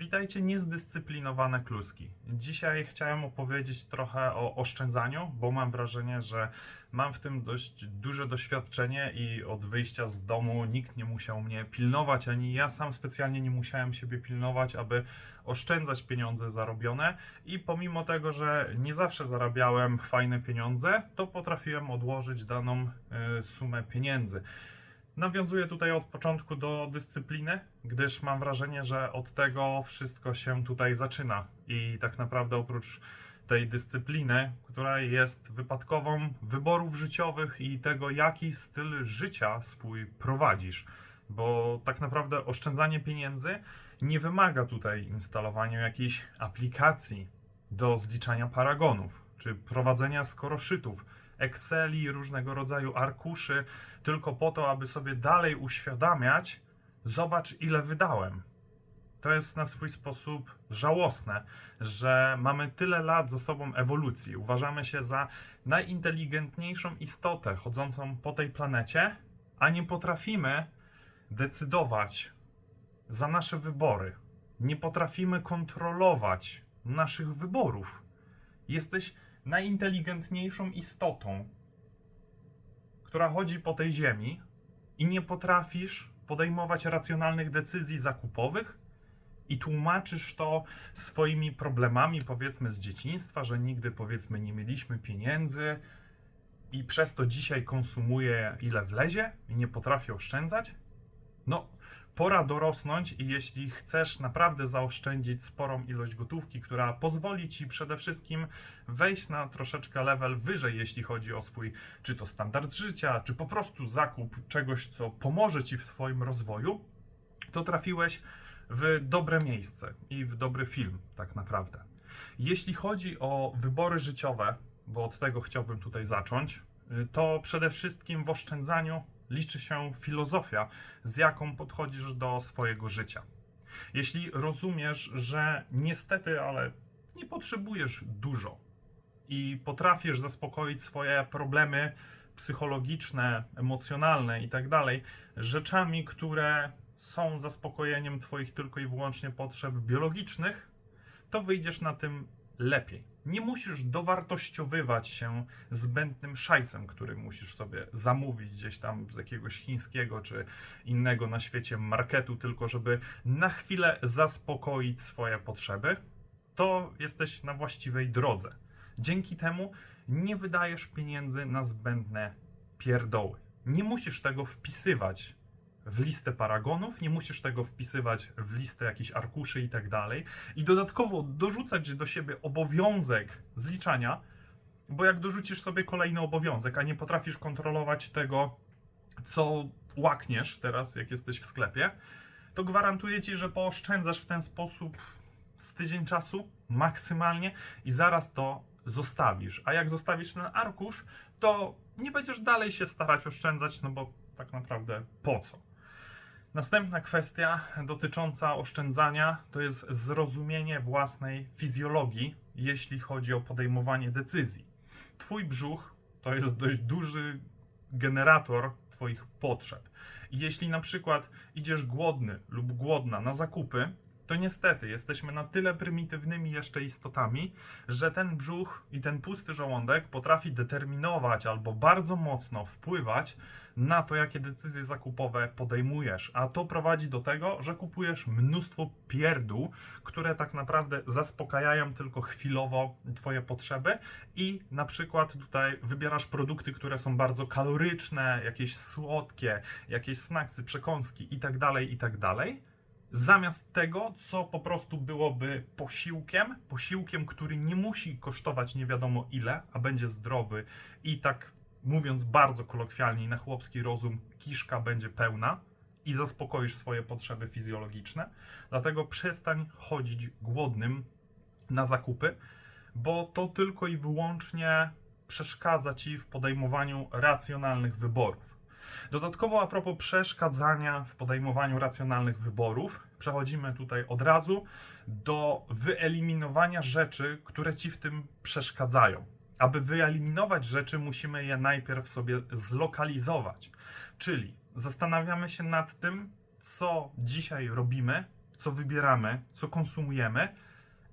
Witajcie niezdyscyplinowane kluski. Dzisiaj chciałem opowiedzieć trochę o oszczędzaniu, bo mam wrażenie, że mam w tym dość duże doświadczenie i od wyjścia z domu nikt nie musiał mnie pilnować, ani ja sam specjalnie nie musiałem siebie pilnować, aby oszczędzać pieniądze zarobione. I pomimo tego, że nie zawsze zarabiałem fajne pieniądze, to potrafiłem odłożyć daną y, sumę pieniędzy. Nawiązuję tutaj od początku do dyscypliny, gdyż mam wrażenie, że od tego wszystko się tutaj zaczyna. I tak naprawdę oprócz tej dyscypliny, która jest wypadkową wyborów życiowych i tego, jaki styl życia swój prowadzisz. Bo tak naprawdę oszczędzanie pieniędzy nie wymaga tutaj instalowania jakiejś aplikacji do zliczania paragonów czy prowadzenia skoroszytów, Exceli, różnego rodzaju arkuszy, tylko po to, aby sobie dalej uświadamiać, zobacz ile wydałem. To jest na swój sposób żałosne, że mamy tyle lat za sobą ewolucji. Uważamy się za najinteligentniejszą istotę chodzącą po tej planecie, a nie potrafimy decydować za nasze wybory. Nie potrafimy kontrolować naszych wyborów. Jesteś najinteligentniejszą istotą, która chodzi po tej ziemi i nie potrafisz podejmować racjonalnych decyzji zakupowych i tłumaczysz to swoimi problemami, powiedzmy, z dzieciństwa, że nigdy, powiedzmy, nie mieliśmy pieniędzy i przez to dzisiaj konsumuję ile wlezie i nie potrafię oszczędzać? No, pora dorosnąć i jeśli chcesz naprawdę zaoszczędzić sporą ilość gotówki, która pozwoli ci przede wszystkim wejść na troszeczkę level wyżej, jeśli chodzi o swój czy to standard życia, czy po prostu zakup czegoś, co pomoże ci w twoim rozwoju, to trafiłeś w dobre miejsce i w dobry film, tak naprawdę. Jeśli chodzi o wybory życiowe, bo od tego chciałbym tutaj zacząć, y, to przede wszystkim w oszczędzaniu liczy się filozofia, z jaką podchodzisz do swojego życia. Jeśli rozumiesz, że niestety, ale nie potrzebujesz dużo i potrafisz zaspokoić swoje problemy psychologiczne, emocjonalne i tak rzeczami, które są zaspokojeniem Twoich tylko i wyłącznie potrzeb biologicznych, to wyjdziesz na tym lepiej. Nie musisz dowartościowywać się zbędnym szajsem, który musisz sobie zamówić gdzieś tam z jakiegoś chińskiego czy innego na świecie marketu, tylko żeby na chwilę zaspokoić swoje potrzeby, to jesteś na właściwej drodze. Dzięki temu nie wydajesz pieniędzy na zbędne pierdoły. Nie musisz tego wpisywać w listę paragonów, nie musisz tego wpisywać w listę jakichś arkuszy i tak dalej. I dodatkowo dorzucać do siebie obowiązek zliczania, bo jak dorzucisz sobie kolejny obowiązek, a nie potrafisz kontrolować tego, co łakniesz teraz, jak jesteś w sklepie, to gwarantuję ci, że pooszczędzasz w ten sposób z tydzień czasu maksymalnie i zaraz to zostawisz. A jak zostawisz ten arkusz, to nie będziesz dalej się starać oszczędzać, no bo tak naprawdę po co? Następna kwestia dotycząca oszczędzania to jest zrozumienie własnej fizjologii, jeśli chodzi o podejmowanie decyzji. Twój brzuch to jest dość duży generator Twoich potrzeb. Jeśli na przykład idziesz głodny lub głodna na zakupy, to niestety jesteśmy na tyle prymitywnymi jeszcze istotami, że ten brzuch i ten pusty żołądek potrafi determinować albo bardzo mocno wpływać na to, jakie decyzje zakupowe podejmujesz. A to prowadzi do tego, że kupujesz mnóstwo pierdół, które tak naprawdę zaspokajają tylko chwilowo Twoje potrzeby i na przykład tutaj wybierasz produkty, które są bardzo kaloryczne, jakieś słodkie, jakieś snacksy, przekąski i tak zamiast tego, co po prostu byłoby posiłkiem, posiłkiem, który nie musi kosztować nie wiadomo ile, a będzie zdrowy i tak mówiąc bardzo kolokwialnie na chłopski rozum, kiszka będzie pełna i zaspokoisz swoje potrzeby fizjologiczne. Dlatego przestań chodzić głodnym na zakupy, bo to tylko i wyłącznie przeszkadza ci w podejmowaniu racjonalnych wyborów. Dodatkowo a propos przeszkadzania w podejmowaniu racjonalnych wyborów, przechodzimy tutaj od razu do wyeliminowania rzeczy, które ci w tym przeszkadzają. Aby wyeliminować rzeczy, musimy je najpierw sobie zlokalizować. Czyli zastanawiamy się nad tym, co dzisiaj robimy, co wybieramy, co konsumujemy,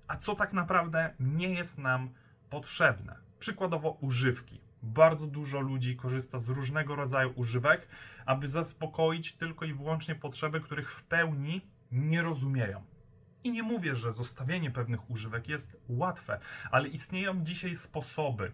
a co tak naprawdę nie jest nam potrzebne. Przykładowo używki. Bardzo dużo ludzi korzysta z różnego rodzaju używek, aby zaspokoić tylko i wyłącznie potrzeby, których w pełni nie rozumieją. I nie mówię, że zostawienie pewnych używek jest łatwe, ale istnieją dzisiaj sposoby,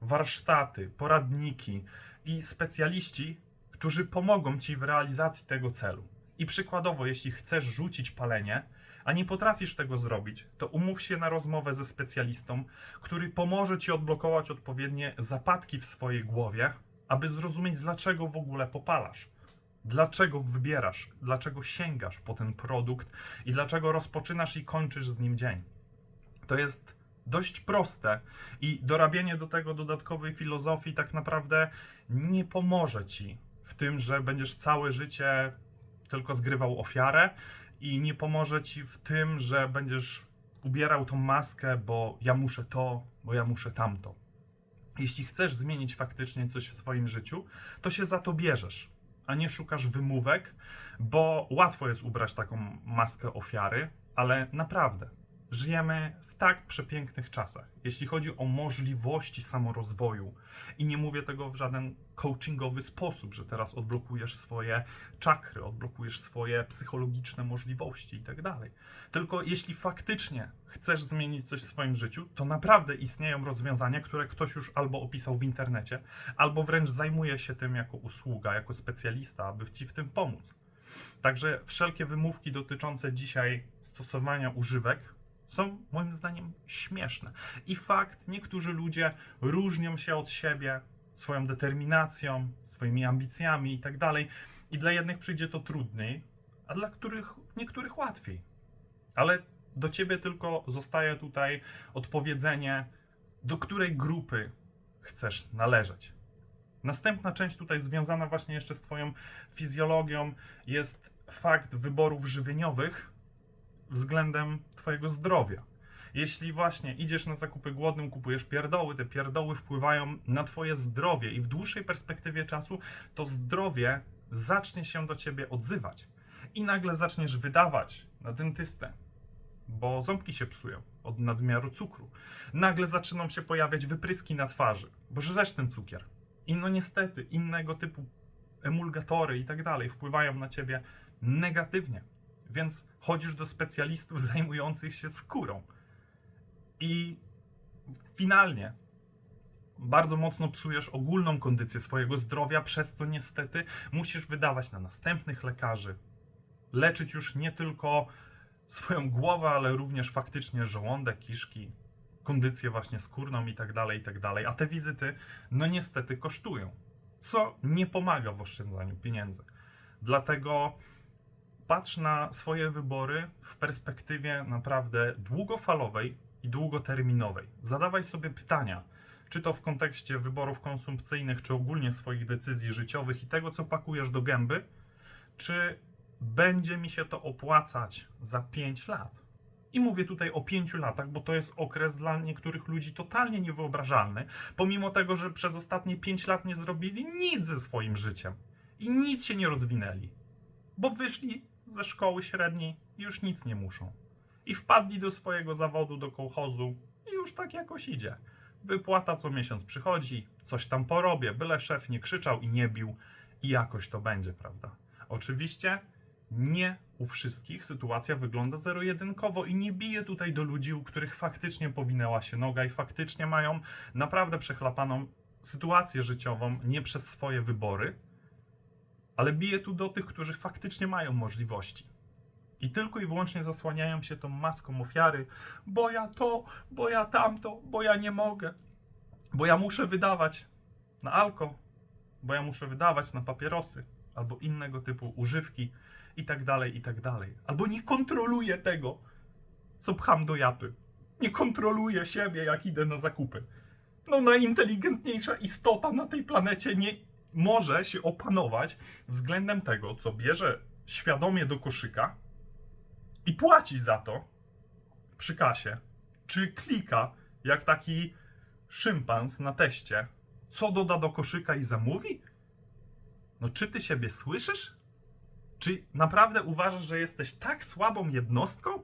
warsztaty, poradniki i specjaliści, którzy pomogą ci w realizacji tego celu. I przykładowo, jeśli chcesz rzucić palenie, a nie potrafisz tego zrobić, to umów się na rozmowę ze specjalistą, który pomoże ci odblokować odpowiednie zapadki w swojej głowie, aby zrozumieć, dlaczego w ogóle popalasz. Dlaczego wybierasz, dlaczego sięgasz po ten produkt i dlaczego rozpoczynasz i kończysz z nim dzień. To jest dość proste i dorabianie do tego dodatkowej filozofii tak naprawdę nie pomoże ci w tym, że będziesz całe życie tylko zgrywał ofiarę i nie pomoże ci w tym, że będziesz ubierał tą maskę, bo ja muszę to, bo ja muszę tamto. Jeśli chcesz zmienić faktycznie coś w swoim życiu, to się za to bierzesz, a nie szukasz wymówek, bo łatwo jest ubrać taką maskę ofiary, ale naprawdę żyjemy w tak przepięknych czasach, jeśli chodzi o możliwości samorozwoju. I nie mówię tego w żaden coachingowy sposób, że teraz odblokujesz swoje czakry, odblokujesz swoje psychologiczne możliwości i tak dalej. Tylko jeśli faktycznie chcesz zmienić coś w swoim życiu, to naprawdę istnieją rozwiązania, które ktoś już albo opisał w internecie, albo wręcz zajmuje się tym jako usługa, jako specjalista, aby ci w tym pomóc. Także wszelkie wymówki dotyczące dzisiaj stosowania używek są moim zdaniem śmieszne. I fakt, niektórzy ludzie różnią się od siebie swoją determinacją, swoimi ambicjami i tak dalej. I dla jednych przyjdzie to trudniej, a dla których, niektórych łatwiej. Ale do ciebie tylko zostaje tutaj odpowiedzenie, do której grupy chcesz należeć. Następna część tutaj związana właśnie jeszcze z Twoją fizjologią jest fakt wyborów żywieniowych względem Twojego zdrowia. Jeśli właśnie idziesz na zakupy głodnym, kupujesz pierdoły, te pierdoły wpływają na Twoje zdrowie i w dłuższej perspektywie czasu to zdrowie zacznie się do Ciebie odzywać. I nagle zaczniesz wydawać na dentystę, bo ząbki się psują od nadmiaru cukru. Nagle zaczną się pojawiać wypryski na twarzy, bo żresz ten cukier. I no niestety innego typu emulgatory i tak dalej wpływają na ciebie negatywnie. Więc chodzisz do specjalistów zajmujących się skórą. I finalnie bardzo mocno psujesz ogólną kondycję swojego zdrowia, przez co niestety musisz wydawać na następnych lekarzy. Leczyć już nie tylko swoją głowę, ale również faktycznie żołądek, kiszki, kondycję właśnie skórną i tak dalej, i tak dalej. A te wizyty, no niestety kosztują, co nie pomaga w oszczędzaniu pieniędzy. Dlatego patrz na swoje wybory w perspektywie naprawdę długofalowej i długoterminowej. Zadawaj sobie pytania, czy to w kontekście wyborów konsumpcyjnych, czy ogólnie swoich decyzji życiowych i tego, co pakujesz do gęby, czy będzie mi się to opłacać za 5 lat. I mówię tutaj o 5 latach, bo to jest okres dla niektórych ludzi totalnie niewyobrażalny, pomimo tego, że przez ostatnie 5 lat nie zrobili nic ze swoim życiem i nic się nie rozwinęli, bo wyszli ze szkoły średniej już nic nie muszą. I wpadli do swojego zawodu, do kołchozu i już tak jakoś idzie. Wypłata co miesiąc przychodzi, coś tam porobię, byle szef nie krzyczał i nie bił i jakoś to będzie, prawda? Oczywiście nie u wszystkich sytuacja wygląda zero-jedynkowo i nie bije tutaj do ludzi, u których faktycznie powinęła się noga i faktycznie mają naprawdę przechlapaną sytuację życiową nie przez swoje wybory, ale bije tu do tych, którzy faktycznie mają możliwości. I tylko i wyłącznie zasłaniają się tą maską ofiary, bo ja to, bo ja tamto, bo ja nie mogę, bo ja muszę wydawać na alko, bo ja muszę wydawać na papierosy albo innego typu używki i tak dalej, i tak dalej. Albo nie kontroluję tego, co pcham do japy. Nie kontroluję siebie, jak idę na zakupy. No, najinteligentniejsza istota na tej planecie nie może się opanować względem tego, co bierze świadomie do koszyka i płaci za to przy kasie, czy klika jak taki szympans na teście, co doda do koszyka i zamówi? No, czy ty siebie słyszysz? Czy naprawdę uważasz, że jesteś tak słabą jednostką?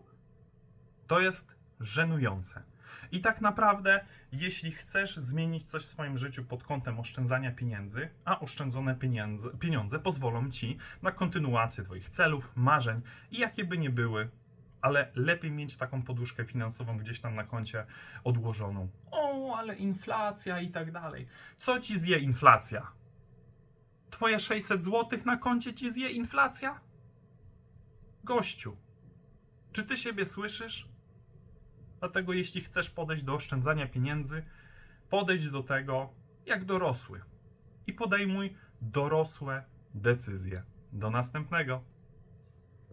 To jest żenujące. I tak naprawdę, jeśli chcesz zmienić coś w swoim życiu pod kątem oszczędzania pieniędzy, a oszczędzone pieniądze, pieniądze pozwolą ci na kontynuację Twoich celów, marzeń i jakie by nie były, ale lepiej mieć taką poduszkę finansową gdzieś tam na koncie odłożoną. O, ale inflacja i tak dalej. Co ci zje inflacja? Twoje 600 zł na koncie ci zje inflacja? Gościu, czy ty siebie słyszysz? Dlatego jeśli chcesz podejść do oszczędzania pieniędzy, podejdź do tego jak dorosły i podejmuj dorosłe decyzje. Do następnego.